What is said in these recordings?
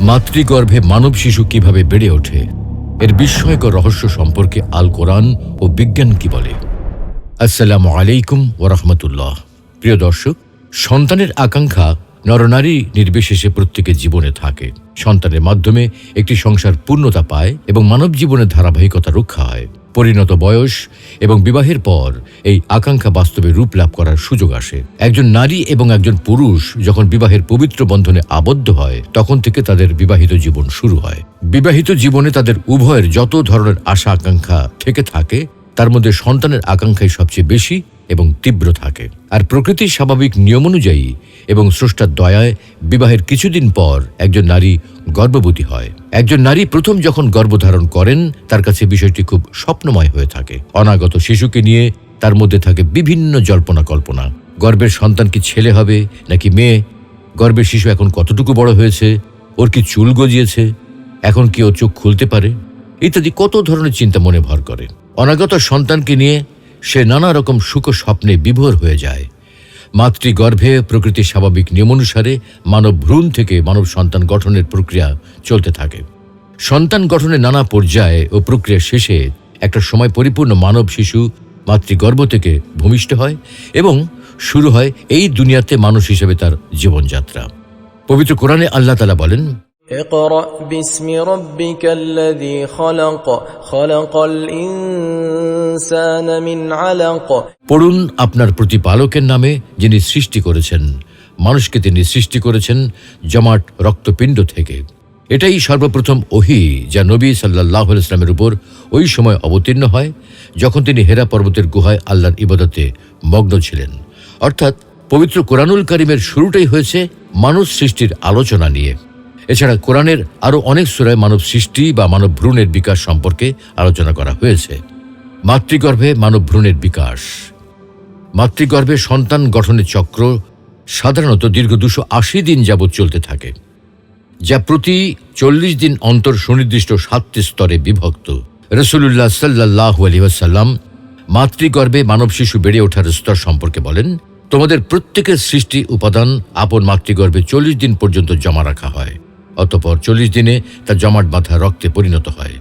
মাতৃগর্ভে মানব শিশু কীভাবে বেড়ে ওঠে, এর বিস্ময়কর রহস্য সম্পর্কে আল কোরআন ও বিজ্ঞান কি বলে? আসসালামু আলাইকুম ওরহমতুল্লাহ প্রিয় দর্শক, সন্তানের আকাঙ্ক্ষা নরনারী নির্বিশেষে প্রত্যেকের জীবনে থাকে। সন্তানের মাধ্যমে একটি সংসার পূর্ণতা পায় এবং মানব জীবনের ধারাবাহিকতা রক্ষা হয়। পরিণত বয়স এবং বিবাহের পর এই আকাঙ্ক্ষা বাস্তবে রূপ লাভ করার সুযোগ আসে। একজন নারী এবং একজন পুরুষ যখন বিবাহের পবিত্র বন্ধনে আবদ্ধ হয়, তখন থেকে তাদের বিবাহিত জীবন শুরু হয়। বিবাহিত জীবনে তাদের উভয়ের যত ধরনের আশা আকাঙ্ক্ষা থেকে থাকে, তার মধ্যে সন্তানের আকাঙ্ক্ষাই সবচেয়ে বেশি। এবং তীব্র থাকে। আর প্রকৃতির স্বাভাবিক নিয়ম অনুযায়ী এবং স্রষ্টার দয়ায় বিবাহের কিছুদিন পর একজন নারী গর্ভবতী হয়। একজন নারী প্রথম যখন গর্ভধারণ করেন, তার কাছে বিষয়টি খুব স্বপ্নময় হয়ে থাকে। অনাগত শিশুকে নিয়ে তার মধ্যে থাকে বিভিন্ন জল্পনা কল্পনা। গর্ভের সন্তান কি ছেলে হবে, নাকি মেয়ে? গর্ভের শিশু এখন কতটুকু বড় হয়েছে? ওর কি চুল গজিয়েছে? এখন কি ও চোখ খুলতে পারে? ইত্যাদি কত ধরনের চিন্তা মনে ভর করে। অনাগত সন্তানকে নিয়ে সে নানা রকম সুখ স্বপ্নে বিভোর হয়ে যায়। মাতৃগর্ভে প্রকৃতির স্বাভাবিক নিয়মানুসারে মানব ভ্রূণ থেকে মানব সন্তান গঠনের প্রক্রিয়া চলতে থাকে। সন্তান গঠনের নানা পর্যায়ে ও প্রক্রিয়া শেষে একটা সময় পরিপূর্ণ মানব শিশু মাতৃগর্ভ থেকে ভূমিষ্ঠ হয় এবং শুরু হয় এই দুনিয়াতে মানুষ হিসেবে তার জীবনযাত্রা। পবিত্র কোরআনে আল্লাহ তালা বলেন اقرأ باسم ربك الذي خلق خلق الإنسان من علق পড়ুন আপনার প্রতিপালকের নামে যিনি সৃষ্টি করেছেন মানুষকে তিনি সৃষ্টি করেছেন জমাট রক্তপিণ্ড থেকে এটাই সর্বপ্রথম ওহি যা নবী সাল্লাহ ইসলামের উপর ওই সময় অবতীর্ণ হয় যখন তিনি হেরা পর্বতের গুহায় আল্লাহর ইবাদতে মগ্ন ছিলেন অর্থাৎ পবিত্র কোরআনুল করিমের শুরুটাই হয়েছে মানুষ সৃষ্টির আলোচনা নিয়ে এছাড়া কোরআনের আরও অনেক সুরায় মানব সৃষ্টি বা মানব ভ্রূণের বিকাশ সম্পর্কে আলোচনা করা হয়েছে। মাতৃগর্ভে মানব ভ্রূণের বিকাশ। মাতৃগর্ভে সন্তান গঠনের চক্র সাধারণত দীর্ঘ দুশো আশি দিন যাবৎ চলতে থাকে, যা প্রতি চল্লিশ দিন অন্তর সুনির্দিষ্ট সাতটি স্তরে বিভক্ত। রসুল্লাহ সাল্লাহ আলহিহাসাল্লাম মাতৃগর্ভে মানব শিশু বেড়ে ওঠার স্তর সম্পর্কে বলেন, তোমাদের প্রত্যেকের সৃষ্টি উপাদান আপন মাতৃগর্ভে চল্লিশ দিন পর্যন্ত জমা রাখা হয়। অতপর চল্লিশ দিনে তা জমাট বাঁধা রক্তে পরিণত হয়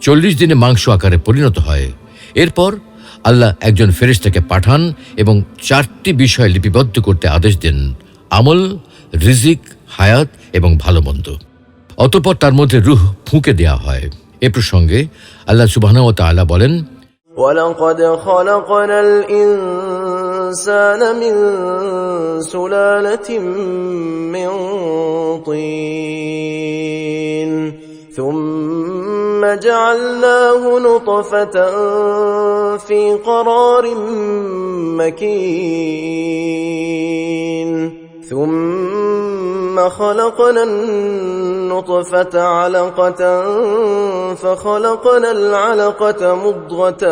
চল্লিশ দিনে মাংস আকারে পরিণত হয় এরপর আল্লাহ একজন ফেরেশতাকে পাঠান এবং চারটি বিষয় লিপিবদ্ধ করতে আদেশ দেন আমল রিজিক হায়াত এবং ভালো মন্দ অতপর তার মধ্যে রুহ ফুঁকে দেয়া হয় এ প্রসঙ্গে আল্লাহ সুবাহ তাআলা বলেন ولقد خلقنا الإنسان من سلالة من طين ثم جعلناه نطفة في قرار مكين. ثم خلقنا النطفة علقة فخلقنا العلقة مضغة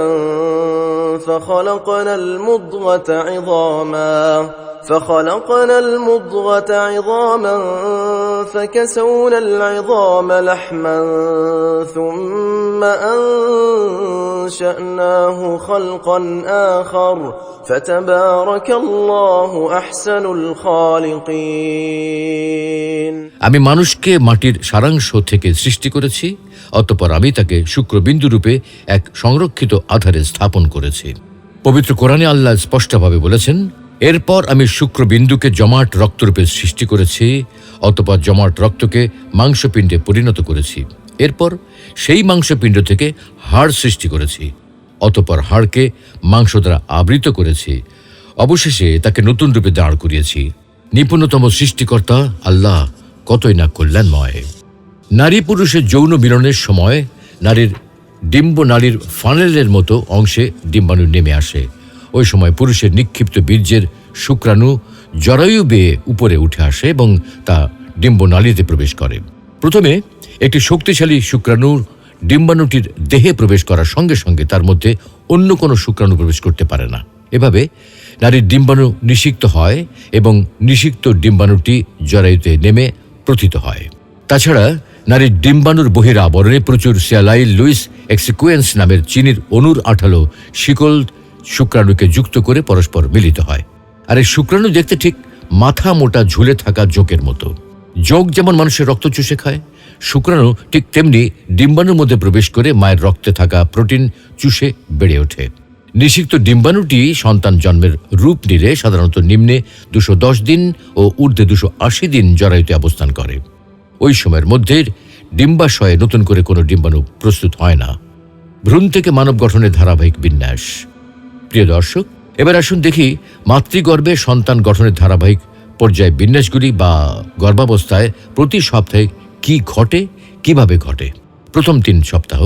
فخلقنا المضغة عظاما. فخلقنا المضغة عظاما فكسونا العظام لحما ثم أنشأناه خلقا آخر فتبارك الله أحسن الخالقين আমি মানুষকে মাটির সারাংশ থেকে সৃষ্টি করেছি অতপর আমি তাকে শুক্রবিন্দু রূপে এক সংরক্ষিত আধারে স্থাপন করেছি পবিত্র কোরআনে আল্লাহ স্পষ্টভাবে বলেছেন এরপর আমি শুক্রবিন্দুকে জমাট রক্তরূপে সৃষ্টি করেছি অতপর জমাট রক্তকে মাংসপিণ্ডে পরিণত করেছি। এরপর সেই মাংসপিণ্ড থেকে হাড় সৃষ্টি করেছি, অতপর হাড়কে মাংস দ্বারা আবৃত করেছি। অবশেষে তাকে নতুন রূপে দাঁড় করিয়েছি। নিপুণতম সৃষ্টিকর্তা আল্লাহ কতই না কল্যাণময়। নারী পুরুষের যৌন মিলনের সময় নারীর ডিম্ব নারীর ফানেলের মতো অংশে ডিম্বাণু নেমে আসে। ওই সময় পুরুষের নিক্ষিপ্ত বীর্যের শুক্রাণু জরায়ু বেয়ে উপরে উঠে আসে এবং তা ডিম্ব নালীতে প্রবেশ করে। প্রথমে একটি শক্তিশালী শুক্রাণু ডিম্বাণুটির দেহে প্রবেশ করার সঙ্গে সঙ্গে তার মধ্যে অন্য কোনো শুক্রাণু প্রবেশ করতে পারে না। এভাবে নারীর ডিম্বাণু নিষিক্ত হয় এবং নিষিক্ত ডিম্বাণুটি জরায়ুতে নেমে প্রথিত হয়। তাছাড়া নারীর ডিম্বাণুর বহির আবরণে প্রচুর সিয়ালাইল লুইস এক্সিকুয়েন্স নামের চিনির অনুর আঠালো শিকল শুক্রাণুকে যুক্ত করে পরস্পর মিলিত হয়। আর এই শুক্রাণু দেখতে ঠিক মাথা মোটা ঝুলে থাকা যোগের মতো। যোগ যেমন মানুষের রক্ত চুষে খায়, শুক্রাণু ঠিক তেমনি ডিম্বাণুর মধ্যে প্রবেশ করে মায়ের রক্তে থাকা প্রোটিন চুষে বেড়ে ওঠে। নিষিক্ত ডিম্বাণুটি সন্তান জন্মের রূপ নিলে সাধারণত নিম্নে দুশো দিন ও ঊর্ধ্বে দুশো আশি দিন জরায়ুতে অবস্থান করে। ওই সময়ের মধ্যে ডিম্বাশয়ে নতুন করে কোনো ডিম্বাণু প্রস্তুত হয় না। ভ্রূণ থেকে মানব গঠনের ধারাবাহিক বিন্যাস। প্রিয় দর্শক, এবার আসুন দেখি মাতৃগর্ভে সন্তান গঠনের ধারাবাহিক পর্যায়ে বিন্যাসগুলি বা গর্ভাবস্থায় প্রতি সপ্তাহে কি ঘটে, কীভাবে ঘটে? প্রথম তিন সপ্তাহ।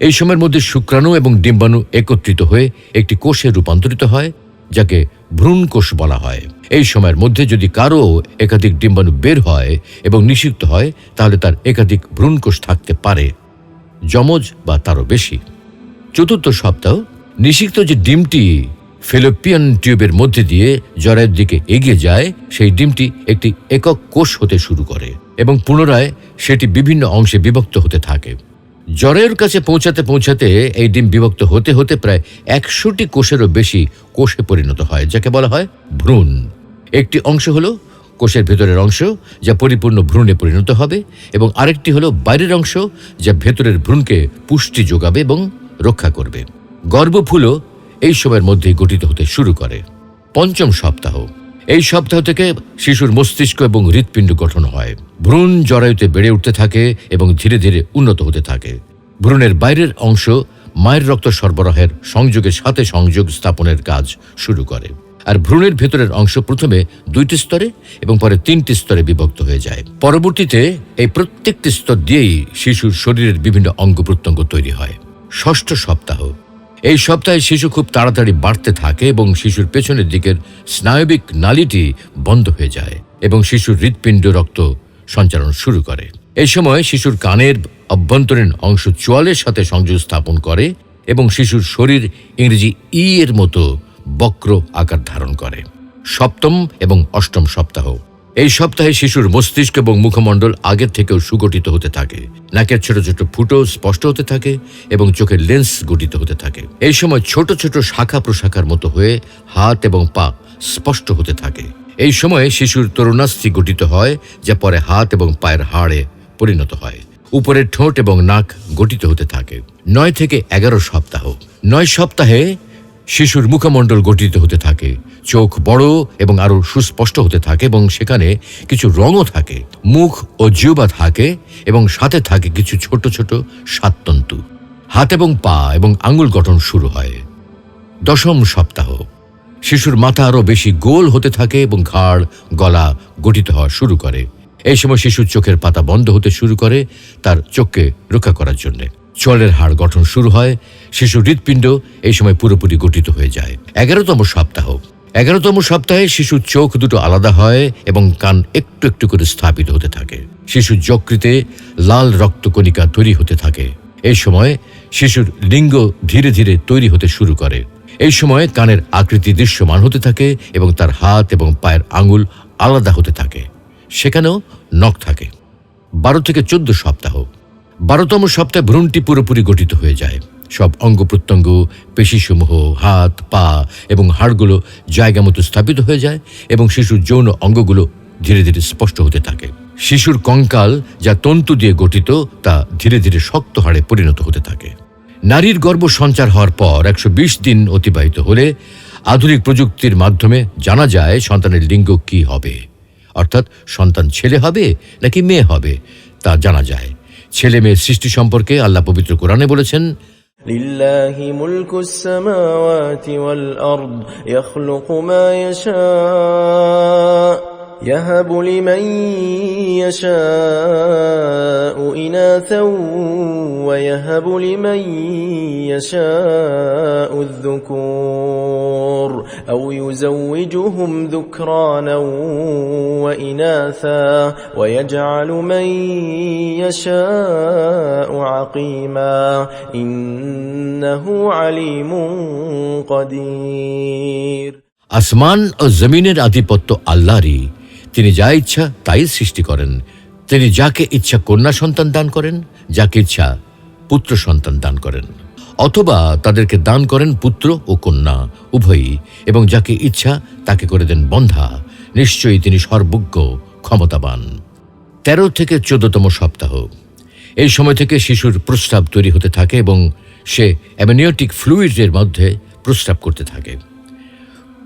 এই সময়ের মধ্যে শুক্রাণু এবং ডিম্বাণু একত্রিত হয়ে একটি কোষে রূপান্তরিত হয়, যাকে ভ্রূণ কোষ বলা হয়। এই সময়ের মধ্যে যদি কারও একাধিক ডিম্বাণু বের হয় এবং নিষিক্ত হয়, তাহলে তার একাধিক ভ্রূণ কোষ থাকতে পারে। যমজ বা তারও বেশি। চতুর্থ সপ্তাহ নিষিক্ত যে ডিমটি ফেলোপিয়ান টিউবের মধ্যে দিয়ে জরায়ের দিকে এগিয়ে যায়, সেই ডিমটি একটি একক কোষ হতে শুরু করে এবং পুনরায় সেটি বিভিন্ন অংশে বিভক্ত হতে থাকে। জরায়ুর কাছে পৌঁছাতে পৌঁছাতে এই ডিম বিভক্ত হতে হতে প্রায় একশোটি কোষেরও বেশি কোষে পরিণত হয়, যাকে বলা হয় ভ্রূণ। একটি অংশ হলো কোষের ভেতরের অংশ, যা পরিপূর্ণ ভ্রূণে পরিণত হবে, এবং আরেকটি হলো বাইরের অংশ, যা ভেতরের ভ্রূণকে পুষ্টি যোগাবে এবং রক্ষা করবে। গর্ভফুলও এই সময়ের মধ্যেই গঠিত হতে শুরু করে। পঞ্চম সপ্তাহ। এই সপ্তাহ থেকে শিশুর মস্তিষ্ক এবং হৃৎপিণ্ড গঠন হয়। ভ্রূণ জরায়ুতে বেড়ে উঠতে থাকে এবং ধীরে ধীরে উন্নত হতে থাকে। ভ্রূণের বাইরের অংশ মায়ের রক্ত সরবরাহের সংযোগের সাথে সংযোগ স্থাপনের কাজ শুরু করে। আর ভ্রূণের ভেতরের অংশ প্রথমে দুইটি স্তরে এবং পরে তিনটি স্তরে বিভক্ত হয়ে যায়। পরবর্তীতে এই প্রত্যেকটি স্তর দিয়েই শিশুর শরীরের বিভিন্ন অঙ্গ প্রত্যঙ্গ তৈরি হয়। ষষ্ঠ সপ্তাহ। এই সপ্তাহে শিশু খুব তাড়াতাড়ি বাড়তে থাকে এবং শিশুর পেছনের দিকের স্নায়বিক নালীটি বন্ধ হয়ে যায় এবং শিশুর হৃৎপিণ্ড রক্ত সঞ্চালন শুরু করে। এই সময় শিশুর কানের অভ্যন্তরীণ অংশ চোয়ালের সাথে সংযোগ স্থাপন করে এবং শিশুর শরীর ইংরেজি ই এর মতো বক্র আকার ধারণ করে। সপ্তম এবং অষ্টম সপ্তাহ এই সপ্তাহে শিশুর মস্তিষ্ক এবং মুখমণ্ডল আগের থেকেও সুগঠিত হতে থাকে। নাকের ছোট ছোট ফুটো স্পষ্ট হতে থাকে এবং চোখের লেন্স গঠিত হতে থাকে। এই সময় ছোট ছোট শাখা প্রশাখার মতো হয়ে হাত এবং পা স্পষ্ট হতে থাকে। এই সময়ে শিশুর তরুণাস্থি গঠিত হয়, যা পরে হাত এবং পায়ের হাড়ে পরিণত হয়। উপরের ঠোঁট এবং নাক গঠিত হতে থাকে। নয় থেকে এগারো সপ্তাহ। নয় সপ্তাহে শিশুর মুখমণ্ডল গঠিত হতে থাকে, চোখ বড় এবং আরও সুস্পষ্ট হতে থাকে এবং সেখানে কিছু রঙও থাকে। মুখ ও জিহ্বা থাকে এবং সাথে থাকে কিছু ছোট ছোট সাততন্তু। হাত এবং পা এবং আঙ্গুল গঠন শুরু হয়। দশম সপ্তাহ। শিশুর মাথা আরও বেশি গোল হতে থাকে এবং ঘাড়, গলা গঠিত হওয়া শুরু করে। এই সময় শিশুর চোখের পাতা বন্ধ হতে শুরু করে তার চোখকে রক্ষা করার জন্য। চলের হাড় গঠন শুরু হয় শিশুর হৃৎপিণ্ড এই সময় পুরোপুরি গঠিত হয়ে যায়। এগারোতম সপ্তাহ। এগারোতম সপ্তাহে শিশুর চোখ দুটো আলাদা হয় এবং কান একটু একটু করে স্থাপিত হতে থাকে। শিশুর যকৃতে লাল রক্তকণিকা তৈরি হতে থাকে। এই সময় শিশুর লিঙ্গ ধীরে ধীরে তৈরি হতে শুরু করে। এই সময় কানের আকৃতি দৃশ্যমান হতে থাকে এবং তার হাত এবং পায়ের আঙুল আলাদা হতে থাকে। সেখানেও নখ থাকে। বারো থেকে চোদ্দ সপ্তাহ। বারোতম সপ্তাহে ভ্রূণটি পুরোপুরি গঠিত হয়ে যায়। সব অঙ্গ প্রত্যঙ্গ, পেশিসমূহ, হাত, পা এবং হাড়গুলো জায়গা মতো স্থাপিত হয়ে যায় এবং শিশুর যৌন অঙ্গগুলো ধীরে ধীরে স্পষ্ট হতে থাকে। শিশুর কঙ্কাল যা তন্তু দিয়ে গঠিত তা ধীরে ধীরে শক্ত হাড়ে পরিণত হতে থাকে। নারীর গর্ভ সঞ্চার হওয়ার পর একশো বিশ দিন অতিবাহিত হলে আধুনিক প্রযুক্তির মাধ্যমে জানা যায় সন্তানের লিঙ্গ কি হবে। অর্থাৎ সন্তান ছেলে হবে নাকি মেয়ে হবে, তা জানা যায়। ছেলে মেয়ের সৃষ্টি সম্পর্কে আল্লাহ পবিত্র কোরআনে বলেছেন لله ملك السماوات والأرض يخلق ما يشاء يهب لمن يشاء إناثا ويهب لمن يشاء الذكور أو يزوجهم ذكرانا وإناثا ويجعل من يشاء عقيما إنه عليم قدير আসমান ও জমিনের আধিপত্য আল্লাহরই তিনি যা ইচ্ছা তাই সৃষ্টি করেন। তিনি যাকে ইচ্ছা কন্যা সন্তান দান করেন, যাকে ইচ্ছা পুত্র সন্তান দান করেন। অথবা তাদেরকে দান করেন পুত্র ও কন্যা, উভয়ই, এবং যাকে ইচ্ছা তাকে করে দেন বন্ধা। নিশ্চয়ই তিনি সর্বজ্ঞ, ক্ষমতাবান। তেরো থেকে চোদ্দতম সপ্তাহ। এই সময় থেকে শিশুর প্রস্রাব তৈরি হতে থাকে এবং সে অ্যামনিওটিক ফ্লুইডের মধ্যে প্রস্রাব করতে থাকে।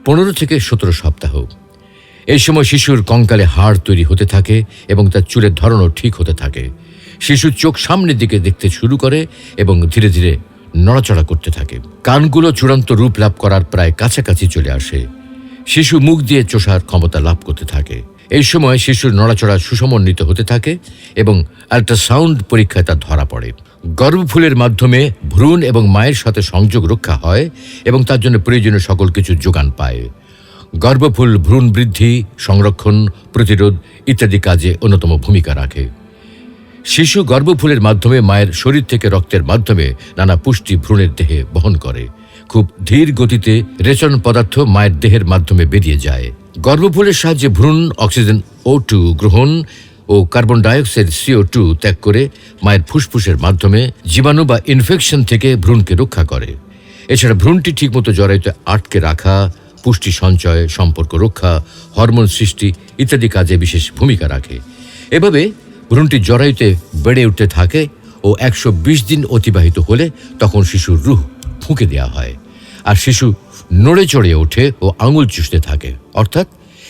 পনেরো থেকে সতেরো সপ্তাহ। এই সময় শিশুর কঙ্কালে হাড় তৈরি হতে থাকে এবং তার চুলের ধরনও ঠিক হতে থাকে। শিশুর চোখ সামনের দিকে দেখতে শুরু করে এবং ধীরে ধীরে নড়াচড়া করতে থাকে। কানগুলো চূড়ান্ত রূপ লাভ করার প্রায় কাছাকাছি চলে আসে। শিশু মুখ দিয়ে চোষার ক্ষমতা লাভ করতে থাকে। এই সময় শিশুর নড়াচড়া সুসমন্বিত হতে থাকে এবং আল্ট্রাসাউন্ড পরীক্ষায় তা ধরা পড়ে। গর্ভফুলের মাধ্যমে ভ্রূণ এবং মায়ের সাথে সংযোগ রক্ষা হয় এবং তার জন্য প্রয়োজনীয় সকল কিছু যোগান পায়। গর্ভফুল ভ্রূণ বৃদ্ধি, সংরক্ষণ, প্রতিরোধ ইত্যাদি কাজে অন্যতম ভূমিকা রাখে। শিশু গর্ভফুলের মাধ্যমে মায়ের শরীর থেকে রক্তের মাধ্যমে নানা পুষ্টি ভ্রূণের দেহে বহন করে। খুব ধীর গতিতে রেচন পদার্থ মায়ের দেহের মাধ্যমে বেরিয়ে যায়। গর্ভফুলের সাহায্যে ভ্রূণ অক্সিজেন ও টু গ্রহণ ও কার্বন ডাইঅক্সাইড সিও টু ত্যাগ করে মায়ের ফুসফুসের মাধ্যমে জীবাণু বা ইনফেকশন থেকে ভ্রূণকে রক্ষা করে। এছাড়া ভ্রূণটি ঠিকমতো জরায়ুতে আটকে রাখা পুষ্টি সঞ্চয়, সম্পর্ক রক্ষা, হরমোন সৃষ্টি ইত্যাদি কাজে বিশেষ ভূমিকা রাখে। এভাবে ভ্রূণটি জরায়ুতে বেড়ে উঠতে থাকে ও একশো বিশ দিন অতিবাহিত হলে তখন শিশুর রুহ ফুঁকে দেওয়া হয় আর শিশু নড়ে চড়ে ওঠে ও আঙুল চুষতে থাকে। অর্থাৎ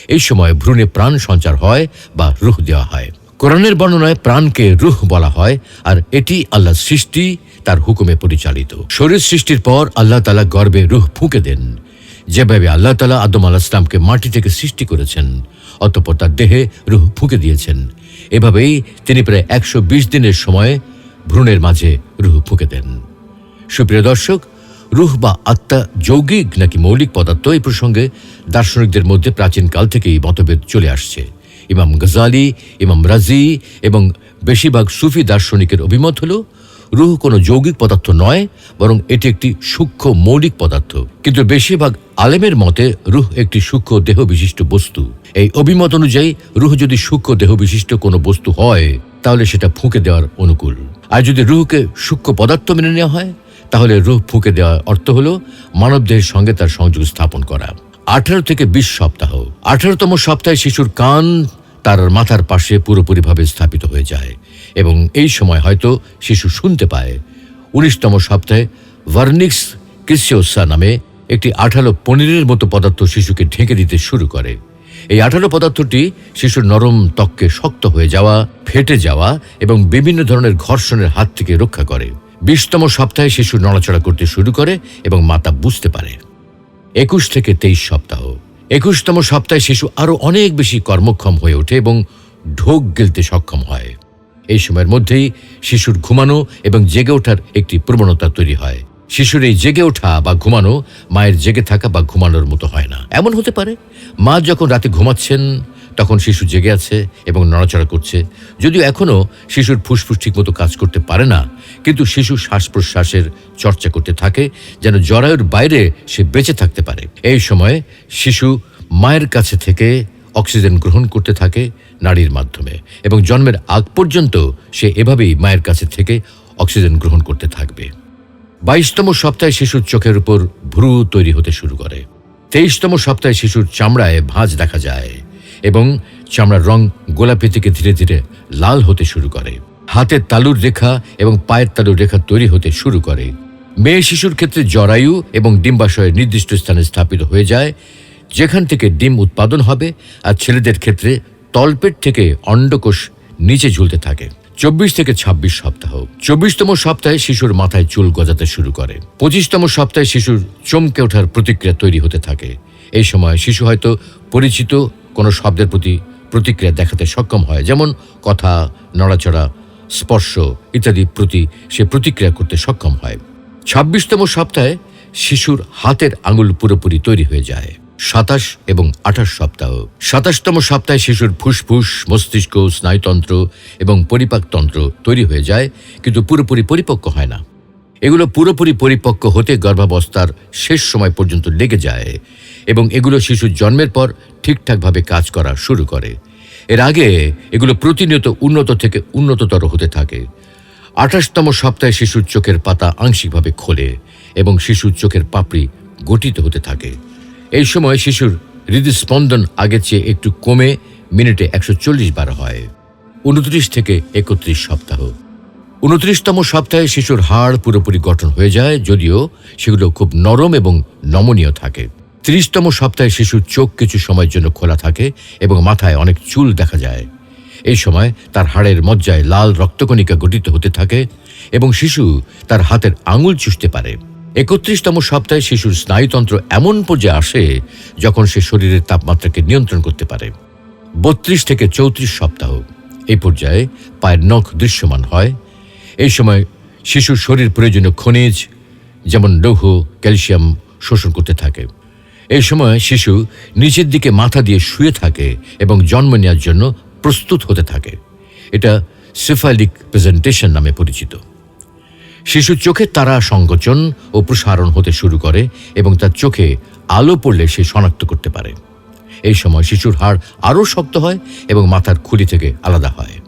এই সময় ভ্রূণে প্রাণ সঞ্চার হয় বা রুহ দেওয়া হয়। কোরআনের বর্ণনায় প্রাণকে রুহ বলা হয় আর এটি আল্লাহর সৃষ্টি তার হুকুমে পরিচালিত। শরীর সৃষ্টির পর আল্লাহ তালা গর্বে রুহ ফুঁকে দেন। যেভাবে আল্লাহ তালা আদম আলাহ ইসলামকে মাটি থেকে সৃষ্টি করেছেন, অতঃপর তার দেহে রুহ ফুঁকে দিয়েছেন। এভাবেই তিনি প্রায় একশো বিশ দিনের সময় ভ্রূণের মাঝে রুহ ফুঁকে দেন। সুপ্রিয় দর্শক, রুহ বা আত্মা যৌগিক নাকি মৌলিক পদার্থ এই প্রসঙ্গে দার্শনিকদের মধ্যে প্রাচীনকাল থেকেই মতভেদ চলে আসছে। ইমাম গজালি, ইমাম রাজি এবং বেশিরভাগ সুফি দার্শনিকের অভিমত হল রুহ কোনো যৌগিক পদার্থ নয়, বরং এটি একটি সূক্ষ্ম মৌলিক পদার্থ। কিন্তু বেশিরভাগ আলেমের মতে, রুহ একটি সূক্ষ্ম দেহ বিশিষ্ট বস্তু। এই অভিমত অনুযায়ী, রুহ যদি সূক্ষ্ম দেহ বিশিষ্ট কোনো বস্তু হয়, তাহলে সেটা ফুঁকে দেওয়ার অনুকূল। আর যদি রুহকে সূক্ষ্ম পদার্থ মেনে নেওয়া হয়, তাহলে রুহ ফুঁকে দেওয়ার অর্থ হল, মানবদেহের সঙ্গে তার সংযোগ স্থাপন করা। আঠারো থেকে বিশ সপ্তাহ। আঠারোতম সপ্তাহে শিশুর কান তার মাথার পাশে পুরোপুরিভাবে স্থাপিত হয়ে যায়। এবং এই সময় হয়তো শিশু শুনতে পায়। উনিশতম সপ্তাহে ভার্নিক্স ক্রিসিওসা নামে একটি আঠালো পনিরের মতো পদার্থ শিশুকে ঢেকে দিতে শুরু করে। এই আঠালো পদার্থটি শিশুর নরম ত্বককে শক্ত হয়ে যাওয়া, ফেটে যাওয়া এবং বিভিন্ন ধরনের ঘর্ষণের হাত থেকে রক্ষা করে। বিশতম সপ্তাহে শিশু নড়াচড়া করতে শুরু করে এবং মাতা বুঝতে পারে। একুশ থেকে তেইশ সপ্তাহ। একুশতম সপ্তাহে শিশু আরও অনেক বেশি কর্মক্ষম হয়ে ওঠে এবং ঢোক গেলতে সক্ষম হয়। এই সময়ের মধ্যেই শিশুর ঘুমানো এবং জেগে ওঠার একটি প্রবণতা তৈরি হয়। শিশুর এই জেগে ওঠা বা ঘুমানো মায়ের জেগে থাকা বা ঘুমানোর মতো হয় না। এমন হতে পারে, মা যখন রাতে ঘুমাচ্ছেন, তখন শিশু জেগে আছে এবং নড়াচড়া করছে। যদিও এখনও শিশুর ফুসফুস ঠিকমতো কাজ করতে পারে না, কিন্তু শিশু শ্বাস প্রশ্বাসের চর্চা করতে থাকে, যেন জরায়ুর বাইরে সে বেঁচে থাকতে পারে। এই সময় শিশু মায়ের কাছে থেকে অক্সিজেন গ্রহণ করতে থাকে নাড়ির মাধ্যমে এবং জন্মের আগ পর্যন্ত সে এভাবেই মায়ের কাছে থেকে অক্সিজেন গ্রহণ করতে থাকবে। বাইশতম সপ্তাহে শিশুর চোখের উপর ভ্রু তৈরি হতে শুরু করে। তেইশতম সপ্তাহে শিশুর চামড়ায় ভাঁজ দেখা যায় এবং চামড়ার রং গোলাপি থেকে ধীরে ধীরে লাল হতে শুরু করে। হাতের তালুর রেখা এবং পায়ের তালুর রেখা তৈরি হতে শুরু করে। মেয়ে শিশুর ক্ষেত্রে জরায়ু এবং ডিম্বাশয়ের নির্দিষ্ট স্থানে স্থাপিত হয়ে যায় যেখান থেকে ডিম উৎপাদন হবে আর ছেলেদের ক্ষেত্রে তলপেট থেকে অন্ডকোষ নিচে ঝুলতে থাকে। চব্বিশ থেকে ২৬ সপ্তাহ। চব্বিশতম সপ্তাহে শিশুর মাথায় চুল গজাতে শুরু করে। পঁচিশতম সপ্তাহে শিশুর চমকে ওঠার প্রতিক্রিয়া তৈরি হতে থাকে। এই সময় শিশু হয়তো পরিচিত কোনো শব্দের প্রতি প্রতিক্রিয়া দেখাতে সক্ষম হয়, যেমন কথা, নড়াচড়া, স্পর্শ ইত্যাদি প্রতি সে প্রতিক্রিয়া করতে সক্ষম হয়। ছাব্বিশতম সপ্তাহে শিশুর হাতের আঙুল পুরোপুরি তৈরি হয়ে যায়। সাতাশ এবং আঠাশ সপ্তাহ। সাতাশতম সপ্তাহে শিশুর ফুসফুস, মস্তিষ্ক, স্নায়ুতন্ত্র এবং পরিপাকতন্ত্র তৈরি হয়ে যায়, কিন্তু পুরোপুরি পরিপক্ক হয় না। এগুলো পুরোপুরি পরিপক্ক হতে গর্ভাবস্থার শেষ সময় পর্যন্ত লেগে যায় এবং এগুলো শিশুর জন্মের পর ঠিকঠাকভাবে কাজ করা শুরু করে। এর আগে এগুলো প্রতিনিয়ত উন্নত থেকে উন্নততর হতে থাকে। আঠাশতম সপ্তাহে শিশুর চোখের পাতা আংশিকভাবে খোলে এবং শিশুর চোখের পাপড়ি গঠিত হতে থাকে। এই সময় শিশুর হৃদস্পন্দন আগের চেয়ে একটু কমে মিনিটে একশো চল্লিশ বার হয়। উনত্রিশ থেকে একত্রিশ সপ্তাহ। উনত্রিশতম সপ্তাহে শিশুর হাড় পুরোপুরি গঠন হয়ে যায়, যদিও সেগুলো খুব নরম এবং নমনীয় থাকে। ত্রিশতম সপ্তাহে শিশুর চোখ কিছু সময়ের জন্য খোলা থাকে এবং মাথায় অনেক চুল দেখা যায়। এই সময় তার হাড়ের মজ্জায় লাল রক্তকণিকা গঠিত হতে থাকে এবং শিশু তার হাতের আঙুল চুষতে পারে। একত্রিশতম সপ্তাহে শিশুর স্নায়ুতন্ত্র এমন পর্যায়ে আসে যখন সে শরীরের তাপমাত্রাকে নিয়ন্ত্রণ করতে পারে। বত্রিশ থেকে চৌত্রিশ সপ্তাহ। এই পর্যায়ে পায়ের নখ দৃশ্যমান হয়। এই সময় শিশুর শরীর প্রয়োজনীয় খনিজ, যেমন লৌহ, ক্যালসিয়াম শোষণ করতে থাকে। এই সময় শিশু নিচের দিকে মাথা দিয়ে শুয়ে থাকে এবং জন্ম নেওয়ার জন্য প্রস্তুত হতে থাকে। এটা সিফালিক প্রেজেন্টেশন নামে পরিচিত। শিশুর চোখের তারা সংকোচন ও প্রসারণ হতে শুরু করে এবং তার চোখে আলো পড়লে সে শনাক্ত করতে পারে। এই সময় শিশুর হাড় আরও শক্ত হয় এবং মাথার খুলি থেকে আলাদা হয়।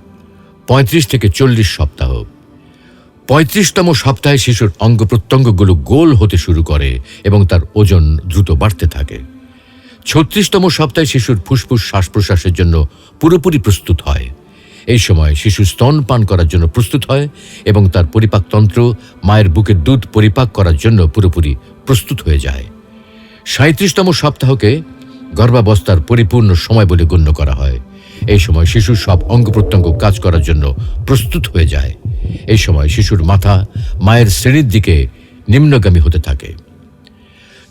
পঁয়ত্রিশ থেকে চল্লিশ সপ্তাহ। পঁয়ত্রিশতম সপ্তাহে শিশুর অঙ্গ প্রত্যঙ্গগুলো গোল হতে শুরু করে এবং তার ওজন দ্রুত বাড়তে থাকে। ছত্রিশতম সপ্তাহে শিশুর ফুসফুস শ্বাস প্রশ্বাসের জন্য পুরোপুরি প্রস্তুত হয়। এই সময় শিশু স্তন পান করার জন্য প্রস্তুত হয় এবং তার পরিপাকতন্ত্র মায়ের বুকের দুধ পরিপাক করার জন্য পুরোপুরি প্রস্তুত হয়ে যায়। সাঁত্রিশতম সপ্তাহকে গর্ভাবস্থার পরিপূর্ণ সময় বলে গণ্য করা হয়। এই সময় শিশুর সব অঙ্গ প্রত্যঙ্গ কাজ করার জন্য প্রস্তুত হয়ে যায়। এই সময় শিশুর মাথা মায়ের শ্রেণির দিকে নিম্নগামী হতে থাকে।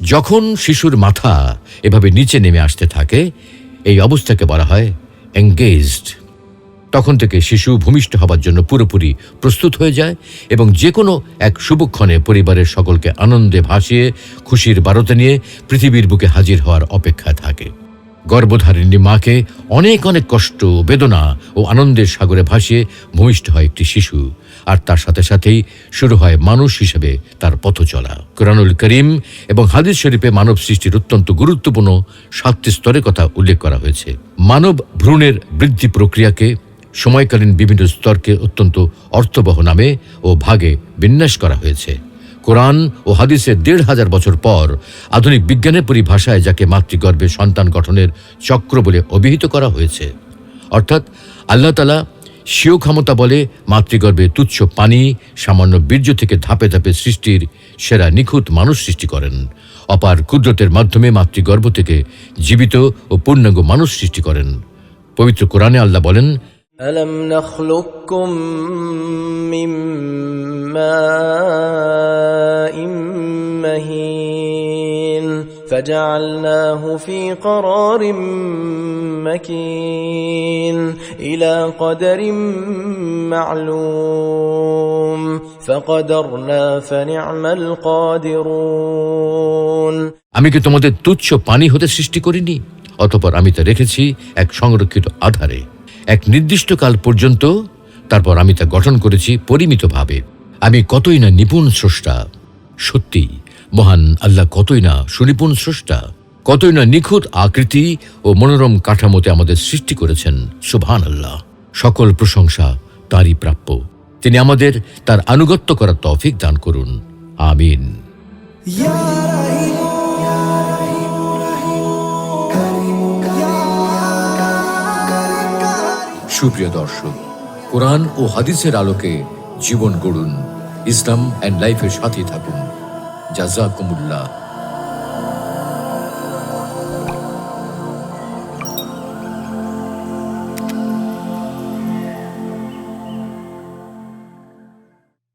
যখন শিশুর মাথা এভাবে নিচে নেমে আসতে থাকে, এই অবস্থাকে বলা হয় এঙ্গেজড তখন থেকে শিশু ভূমিষ্ঠ হবার জন্য পুরোপুরি প্রস্তুত হয়ে যায় এবং যে কোনো এক শুভক্ষণে পরিবারের সকলকে আনন্দে ভাসিয়ে, খুশির বারতা নিয়ে পৃথিবীর বুকে হাজির হওয়ার অপেক্ষায় থাকে। গর্ভধারিণী মাকে অনেক অনেক কষ্ট, বেদনা ও আনন্দের সাগরে ভাসিয়ে ভূমিষ্ঠ হয় একটি শিশু আর তার সাথে সাথেই শুরু হয় মানুষ হিসেবে তার পথ চলা কোরআনুল করিম এবং হাদিস শরীফে মানব সৃষ্টির অত্যন্ত গুরুত্বপূর্ণ সাতটি স্তরের কথা উল্লেখ করা হয়েছে। মানব ভ্রূণের বৃদ্ধি প্রক্রিয়াকে সময়কালীন বিভিন্ন স্তরকে অত্যন্ত অর্থবহ নামে ও ভাগে বিন্যাস করা হয়েছে। কোরআন ও হাদিসের দেড় হাজার বছর পর আধুনিক বিজ্ঞানের পরিভাষায় যাকে মাতৃগর্ভে সন্তান গঠনের চক্র বলে অভিহিত করা হয়েছে। অর্থাৎ আল্লাহ তালা স্বীয় ক্ষমতা বলে মাতৃগর্ভে তুচ্ছ পানি, সামান্য বীর্য থেকে ধাপে ধাপে সৃষ্টির সেরা নিখুঁত মানুষ সৃষ্টি করেন। অপার কুদরতের মাধ্যমে মাতৃগর্ভ থেকে জীবিত ও পূর্ণাঙ্গ মানুষ সৃষ্টি করেন। পবিত্র কোরআনে আল্লাহ বলেন ألم نخلقكم من ماء مهين فجعلناه في قرار مكين إلى قدر معلوم فقدرنا فنعم القادرون আমি কি তোমাদের তুচ্ছ পানি হতে সৃষ্টি করিনি অতপর আমি তা রেখেছি এক সংরক্ষিত আধারে এক নির্দিষ্ট কাল পর্যন্ত, তারপর আমি তা গঠন করেছি পরিমিতভাবে। আমি কতই না নিপুণ স্রষ্টা। সত্যি, মহান আল্লাহ কতই না সুনিপুণ স্রষ্টা। কতই না নিখুঁত আকৃতি ও মনোরম কাঠামোতে আমাদের সৃষ্টি করেছেন। সুভান আল্লাহ সকল প্রশংসা তারই প্রাপ্য। তিনি আমাদের তার আনুগত্য করার তৌফিক দান করুন। আমিন। সুপ্রিয় দর্শক কোরআন ও হাদিসের আলোকে জীবন গড়ুন ইসলাম অ্যান্ড লাইফের সাথে থাকুন। জাজাকুমুল্লাহ।